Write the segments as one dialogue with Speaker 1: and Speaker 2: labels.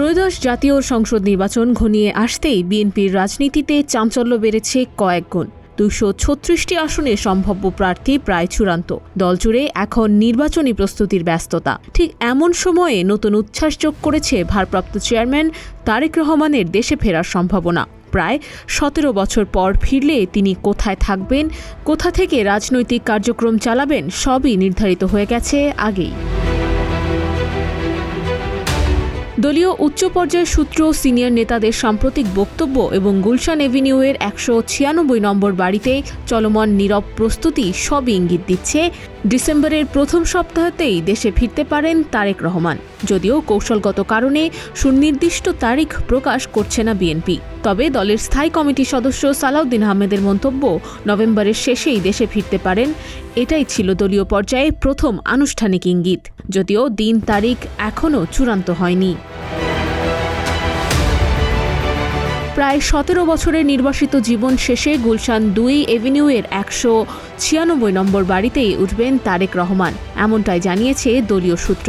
Speaker 1: ত্রয়োদশ জাতীয় সংসদ নির্বাচন ঘনিয়ে আসতেই বিএনপির রাজনীতিতে চাঞ্চল্য বেড়েছে কয়েক গুণ। দুশো ছত্রিশটি আসনে সম্ভাব্য প্রার্থী প্রায় চূড়ান্ত। দলজুড়ে এখন নির্বাচনী প্রস্তুতির ব্যস্ততা। ঠিক এমন সময়ে নতুন উচ্ছ্বাস যোগ করেছে ভারপ্রাপ্ত চেয়ারম্যান তারেক রহমানের দেশে ফেরার সম্ভাবনা। প্রায় সতেরো বছর পর ফিরলে তিনি কোথায় থাকবেন, কোথা থেকে রাজনৈতিক কার্যক্রম চালাবেন সবই নির্ধারিত হয়ে গেছে আগেই। দলীয় উচ্চ পর্যায়ের সূত্র সিনিয়র নেতাদের সাম্প্রতিক বক্তব্য এবং গুলশান এভিনিউয়ের একশো ছিয়ানব্বই নম্বর বাড়িতে চলমান নীরব প্রস্তুতি সবই ইঙ্গিত দিচ্ছে। ডিসেম্বরের প্রথম সপ্তাহতেই দেশে ফিরতে পারেন তারেক রহমান। যদিও কৌশলগত কারণে সুনির্দিষ্ট তারিখ প্রকাশ করছে না বিএনপি। তবে দলের স্থায়ী কমিটির সদস্য সালাউদ্দিন আহমেদের মন্তব্য নভেম্বরের শেষেই দেশে ফিরতে পারেন। এটাই ছিল দলীয় পর্যায়ে প্রথম আনুষ্ঠানিক ইঙ্গিত। যদিও দিন তারিখ এখনও চূড়ান্ত হয়নি। প্রায় সতেরো বছরের নির্বাসিত জীবন শেষে গুলশান দুই এভিনিউয়ের একশো ছিয়ানব্বই নম্বর বাড়িতেই উঠবেন তারেক রহমান, এমনটাই জানিয়েছে দলীয় সূত্র।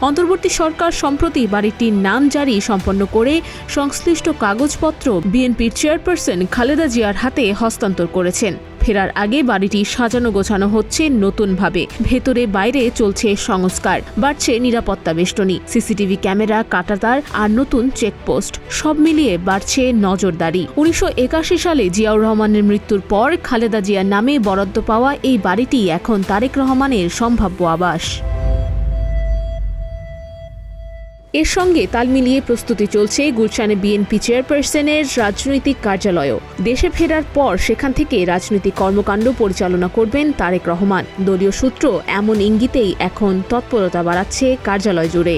Speaker 1: অন্তর্বর্তী সরকার সম্প্রতি বাড়িটির নাম জারি সম্পন্ন করে সংশ্লিষ্ট কাগজপত্র বিএনপির চেয়ারপারসন খালেদা জিয়ার হাতে হস্তান্তর করেছেন। ফেরার আগে বাড়িটি সাজানো গোছানো হচ্ছে নতুনভাবে। ভেতরে বাইরে চলছে সংস্কার। বাড়ছে নিরাপত্তা বেষ্টনী, সিসিটিভি ক্যামেরা, কাটাতার আর নতুন চেকপোস্ট। সব মিলিয়ে বাড়ছে নজরদারি। উনিশশো একাশি সালে জিয়াউর রহমানের মৃত্যুর পর খালেদা জিয়ার নামে বরাদ্দ পাওয়া এই বাড়িটি এখন তারেক রহমানের সম্ভাব্য আবাস। এর সঙ্গে তাল মিলিয়ে প্রস্তুতি চলছে গুলশানে বিএনপি চেয়ারপারসনের রাজনৈতিক কার্যালয়ও। দেশে ফেরার পর সেখান থেকে রাজনৈতিক কর্মকাণ্ড পরিচালনা করবেন তারেক রহমান। দলীয় সূত্র এমন ইঙ্গিতেই এখন তৎপরতা বাড়াচ্ছে কার্যালয় জুড়ে।